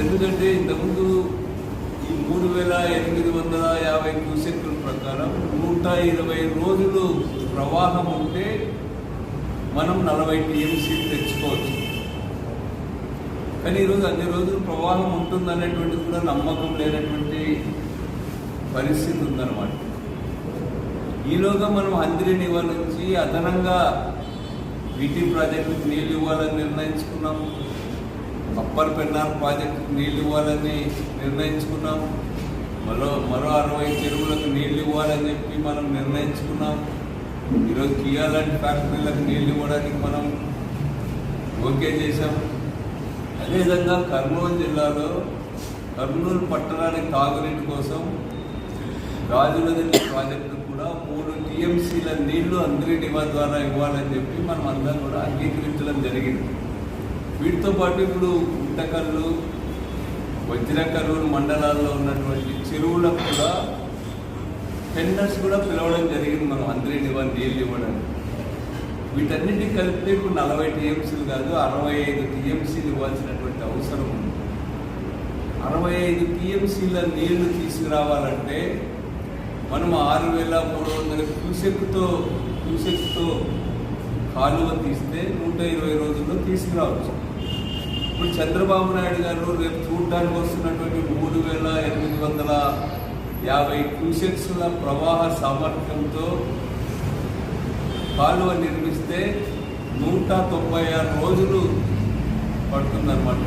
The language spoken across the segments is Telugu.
ఎందుకంటే ఇంతకుముందు ఈ మూడు వేల ఎనిమిది వందల యాభై క్యూసెక్ల ప్రకారం నూట ఇరవై రోజులు ప్రవాహం ఉంటే మనం నలభై టీఎంసీ తెచ్చుకోవచ్చు. కానీ ఈరోజు అన్ని రోజులు ప్రవాహం ఉంటుందనేటువంటిది కూడా నమ్మకం లేనటువంటి పరిస్థితి ఉందన్నమాట. ఈలోగా మనం అందరిని నివారించి అదనంగా వీటి ప్రాజెక్టుకు నీళ్ళు ఇవ్వాలని నిర్ణయించుకున్నాం. అప్పర్ పెన్నార్ ప్రాజెక్టుకు నీళ్ళు ఇవ్వాలని నిర్ణయించుకున్నాం. మరో మరో అరవై చెరువులకు నీళ్ళు ఇవ్వాలని చెప్పి మనం నిర్ణయించుకున్నాం. ఈరోజు కియా లాంటి ఫ్యాక్టరీలకు నీళ్ళు ఇవ్వడానికి మనం ఓకే చేశాం. అదేవిధంగా కర్నూలు జిల్లాలో కర్నూలు పట్టణానికి తాగునీటి కోసం గాజులదిల్లి ప్రాజెక్టు కూడా మూడు టీఎంసీల నీళ్ళు అందరి నివా ద్వారా ఇవ్వాలని చెప్పి మనం అందరం కూడా అంగీకరించడం జరిగింది. వీటితో పాటు ఇప్పుడు గుంటకల్లు వజ్రకర్నూలు మండలాల్లో ఉన్నటువంటి చెరువులకు కూడా టెండర్స్ కూడా పిలవడం జరిగింది మనం అందరి నివా నీళ్ళు ఇవ్వడానికి. వీటన్నిటిని కలిపితే ఇప్పుడు నలభై టీఎంసీలు కాదు అరవై ఐదు టీఎంసీలు ఇవ్వాల్సినటువంటి అవసరం ఉంది. అరవై ఐదు టీఎంసీల నీళ్ళు తీసుకురావాలంటే మనం ఆరు వేల మూడు వందల క్యూసెక్తో క్యూసెక్తో కాలువ తీస్తే నూట ఇరవై రోజుల్లో తీసుకురావచ్చు. ఇప్పుడు చంద్రబాబు నాయుడు గారు రేపు చూడడానికి వస్తున్నటువంటి మూడు వేల ఎనిమిది వందల యాభై క్యూసెక్స్ల ప్రవాహ సామర్థ్యంతో కాలువ నిర్మిస్తే నూట తొంభై ఆరు రోజులు పడుతుందన్నమాట.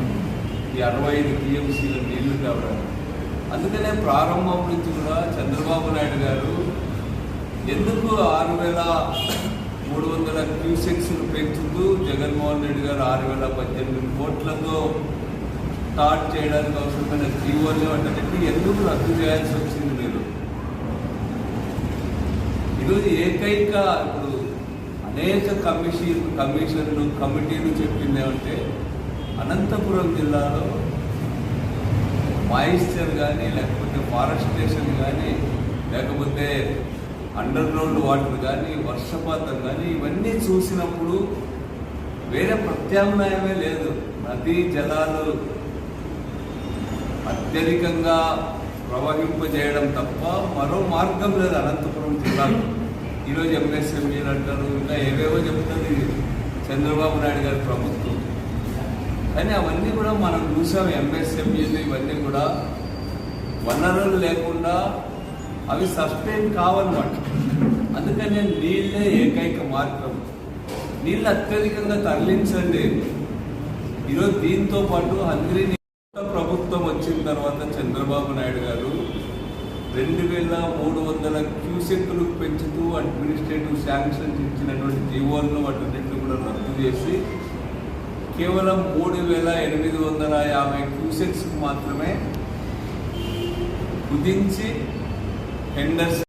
ఈ అరవై ఐదు టీఎంసీల నీళ్ళు కావడం అందుకనే ప్రారంభం నుంచి కూడా చంద్రబాబు నాయుడు గారు ఎందుకు ఆరు వేల మూడు వందల క్యూసెక్స్ను పెంచుతూ జగన్మోహన్ రెడ్డి గారు ఆరు వేల పద్దెనిమిది కోట్లతో స్టార్ట్ చేయడానికి అవసరమైన జీవోలు అంటే ఎందుకు రద్దు చేయాల్సి వచ్చింది మీరు? ఈరోజు ఏకైక ఇప్పుడు అనేక కమిషన్ కమిషన్లు కమిటీలు చెప్పింది ఏమంటే అనంతపురం జిల్లాలో మాయిశ్చర్ కానీ లేకపోతే ఫారెస్టేషన్ కానీ లేకపోతే అండర్ గ్రౌండ్ వాటర్ కానీ వర్షపాతం కానీ ఇవన్నీ చూసినప్పుడు వేరే ప్రత్యామ్నాయమే లేదు. నదీ జలాలు అత్యధికంగా ప్రవహింపజేయడం తప్ప మరో మార్గం లేదు అనంతపురం జిల్లాలో. ఈరోజు ఎంఎస్ఎంఈలు అంటారు ఇంకా ఏవేవో చెప్తుంది చంద్రబాబు నాయుడు గారి ప్రభుత్వం. కానీ అవన్నీ కూడా మనం చూసాం ఎంఎస్ఎంఈలు ఇవన్నీ కూడా. వనరులు లేకుండా అవి సస్టైన్ కావన్నమాట. అందుకని నీళ్ళే ఏకైక మార్గం. నీళ్ళు అత్యధికంగా తరలించండి. ఈరోజు దీంతో పాటు అందరినీ ప్రభుత్వం వచ్చిన తర్వాత చంద్రబాబు నాయుడు గారు రెండు వేల మూడు వందల క్యూసెక్లు పెంచుతూ అడ్మినిస్ట్రేటివ్ శాంక్షన్స్ ఇచ్చినటువంటి జీవోలను వాటిన్నింటిని కూడా రద్దు చేసి కేవలం మూడు వేల ఎనిమిది వందల యాభై క్యూసెక్స్ మాత్రమే కుదించి హెండర్స్